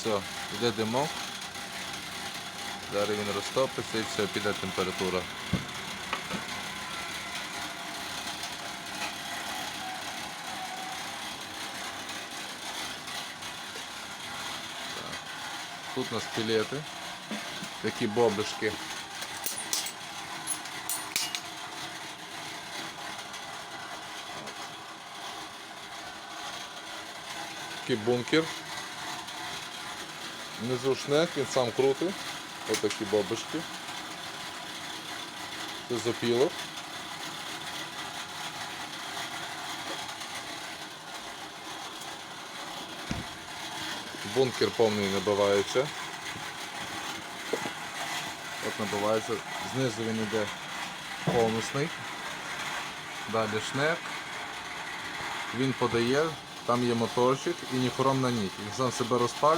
Все, йде димок. Зараз він розтопиться і все, піде температура. Тут у нас пілети, такі бобишки. Такий бункер. Внизу шнек, він сам крутий. Ось такі бобишки. Це запілок. Бункер повний набивається. От набивається. Знизу він йде конусний. Далі шнек. Він подає, там є моторчик і ніхром на ніч. Він сам себе розпалює.